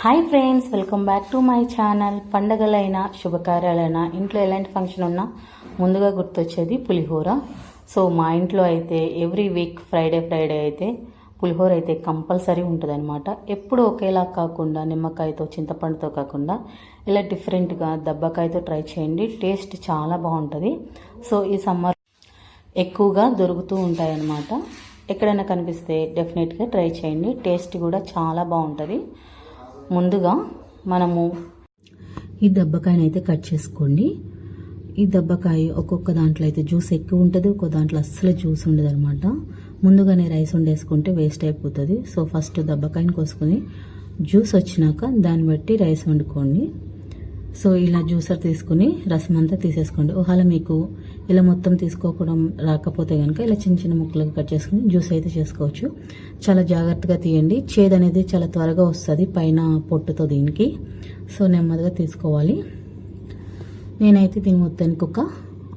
Hi friends welcome back to my channel. పండగలైనా శుభకార్యాలైనా ఇంట్లో ఎలాంటి ఫంక్షన్ ఉన్నా ముందుగా గుర్తొచ్చేది పులిహోర. సో మా ఇంట్లో అయితే ఎవ్రీ వీక్ ఫ్రైడే ఫ్రైడే అయితే పులిహోర అయితే కంపల్సరీ ఉంటుందన్నమాట. ఎప్పుడు ఒకేలా కాకుండా నిమ్మకాయతో చింతపండుతో కాకుండా ఇలా డిఫరెంట్గా దబ్బకాయతో ట్రై చేయండి. టేస్ట్ చాలా బాగుంటుంది. సో ఈ సమ్మర్ ఎక్కువగా దొరుకుతూ ఉంటాయన్నమాట. ఎక్కడైనా కనిపిస్తే డెఫినెట్గా ట్రై చేయండి. టేస్ట్ కూడా చాలా బాగుంటుంది. ముందుగా మనము ఈ దెబ్బకాయను అయితే కట్ చేసుకోండి. ఈ దెబ్బకాయ ఒక్కొక్క దాంట్లో అయితే జ్యూస్ ఎక్కువ ఉంటుంది ఒక్కొక్క దాంట్లో అస్సలు జ్యూస్ ఉండదు అనమాట ముందుగానే రైస్ వండేసుకుంటే వేస్ట్ అయిపోతుంది. సో ఫస్ట్ దెబ్బకాయని కోసుకొని జ్యూస్ వచ్చినాక దాన్ని బట్టి రైస్ వండుకోండి. సో ఇలా జ్యూసర్ తీసుకుని రసం అంతా తీసేసుకోండి. ఒకవేళ మీకు ఇలా మొత్తం తీసుకోవడం రాకపోతే కనుక ఇలా చిన్న చిన్న ముక్కలుగా కట్ చేసుకుని జ్యూస్ అయితే చేసుకోవచ్చు. చాలా జాగ్రత్తగా తీయండి. చేదు అనేది చాలా త్వరగా వస్తుంది పైన పొట్టుతో దీనికి. సో నెమ్మదిగా తీసుకోవాలి. నేనైతే దీని మొత్తానికి ఒక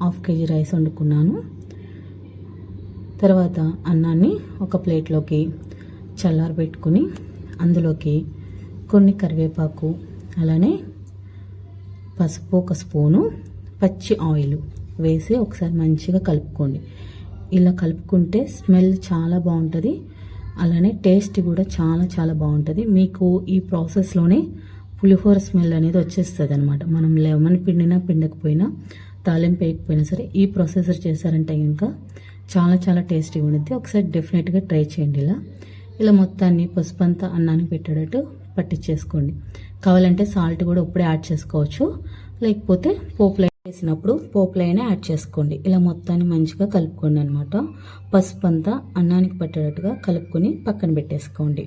హాఫ్ కేజీ రైస్ వండుకున్నాను. తర్వాత అన్నాన్ని ఒక ప్లేట్లోకి చల్లారబెట్టుకుని అందులోకి కొన్ని కరివేపాకు అలానే పసుపు ఒక స్పూను పచ్చి ఆయిల్ వేసి ఒకసారి మంచిగా కలుపుకోండి. ఇలా కలుపుకుంటే స్మెల్ చాలా బాగుంటుంది అలానే టేస్ట్ కూడా చాలా చాలా బాగుంటుంది. మీకు ఈ ప్రాసెస్లోనే పులిహోర స్మెల్ అనేది వచ్చేస్తుంది అనమాట మనం లెమన్ పిండినా పిండకపోయినా తాలింపు వేయకపోయినా సరే ఈ ప్రాసెసర్ చేశారంటే ఇంకా చాలా చాలా టేస్టీగా ఉంటుంది ఒకసారి డెఫినెట్గా ట్రై చేయండి ఇలా. ఇలా మొత్తాన్ని పసుపు అంతా అన్నానికి పెట్టేటట్టు పట్టించేసుకోండి. కావాలంటే సాల్ట్ కూడా ఇప్పుడే యాడ్ చేసుకోవచ్చు. లేకపోతే పోపులో వేసినప్పుడు పోపు అయినా యాడ్ చేసుకోండి. ఇలా మొత్తాన్ని మంచిగా కలుపుకోండి అనమాట పసుపు అంతా అన్నానికి పట్టేటట్టుగా కలుపుకొని పక్కన పెట్టేసుకోండి.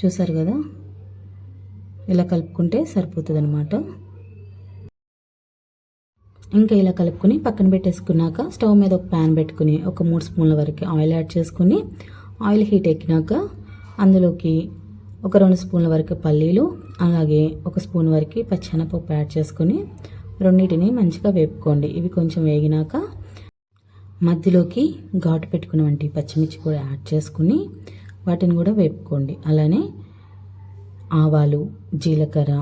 చూసారు కదా? ఇలా కలుపుకుంటే సరిపోతుంది అనమాట ఇంకా ఇలా కలుపుకొని పక్కన పెట్టేసుకున్నాక స్టవ్ మీద ఒక ప్యాన్ పెట్టుకుని ఒక మూడు స్పూన్ల వరకు ఆయిల్ యాడ్ చేసుకుని ఆయిల్ హీట్ ఎక్కినాక అందులోకి ఒక రెండు స్పూన్ల వరకు పల్లీలు అలాగే ఒక స్పూన్ వరకు పచ్చెనపప్పు యాడ్ చేసుకొని రెండింటిని మంచిగా వేపుకోండి. ఇవి కొంచెం వేగినాక మధ్యలోకి ఘాటు పెట్టుకున్న వంటి పచ్చిమిర్చి కూడా యాడ్ చేసుకుని వాటిని కూడా వేపుకోండి. అలానే ఆవాలు జీలకర్ర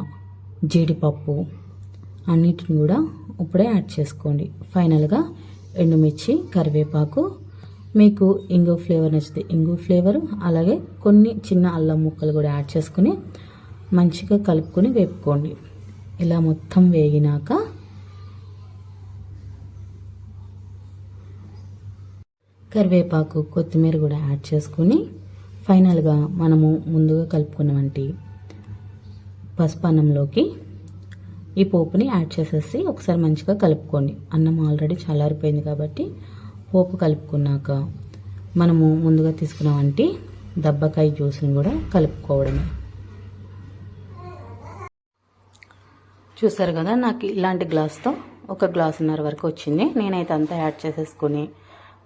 జీడిపప్పు అన్నిటిని కూడా ఇప్పుడే యాడ్ చేసుకోండి. ఫైనల్గా ఎండుమిర్చి కరివేపాకు మీకు ఇంగు ఫ్లేవర్ నచ్చితే ఇంగు ఫ్లేవర్ అలాగే కొన్ని చిన్న అల్లం ముక్కలు కూడా యాడ్ చేసుకుని మంచిగా కలుపుకొని వేపుకోండి. ఇలా మొత్తం వేగినాక కరివేపాకు కొత్తిమీర కూడా యాడ్ చేసుకుని ఫైనల్గా మనము ముందుగా కలుపుకున్న వంటి పసుపు అన్నంలోకి ఈ పోపుని యాడ్ చేసేసి ఒకసారి మంచిగా కలుపుకోండి. అన్నం ఆల్రెడీ చల్లారిపోయింది కాబట్టి పోపు కలుపుకున్నాక మనము ముందుగా తీసుకున్న వంటి దబ్బకాయ జ్యూస్ని కూడా కలుపుకోవడమే. చూసారు కదా నాకు ఇలాంటి గ్లాస్తో ఒక గ్లాసున్నర వరకు వచ్చింది. నేనైతే అంతా యాడ్ చేసేసుకుని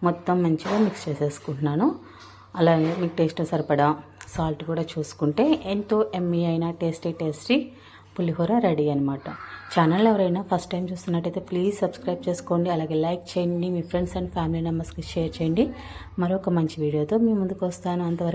మొత్తం మంచిగా మిక్స్ చేసేసుకుంటున్నాను. అలాగే మీకు టేస్ట్ సరిపడా సాల్ట్ కూడా చూసుకుంటే ఎంతో ఎమ్మీ అయినా టేస్టీ టేస్టీ పులిహోర రెడీ అనమాట ఛానల్ ఎవరైనా ఫస్ట్ టైం చూస్తున్నట్టయితే ప్లీజ్ సబ్స్క్రైబ్ చేసుకోండి. అలాగే లైక్ చేయండి. మీ ఫ్రెండ్స్ అండ్ ఫ్యామిలీ మెంబర్స్కి షేర్ చేయండి. మరొక మంచి వీడియోతో మీ ముందుకు వస్తాను. అంతవరకు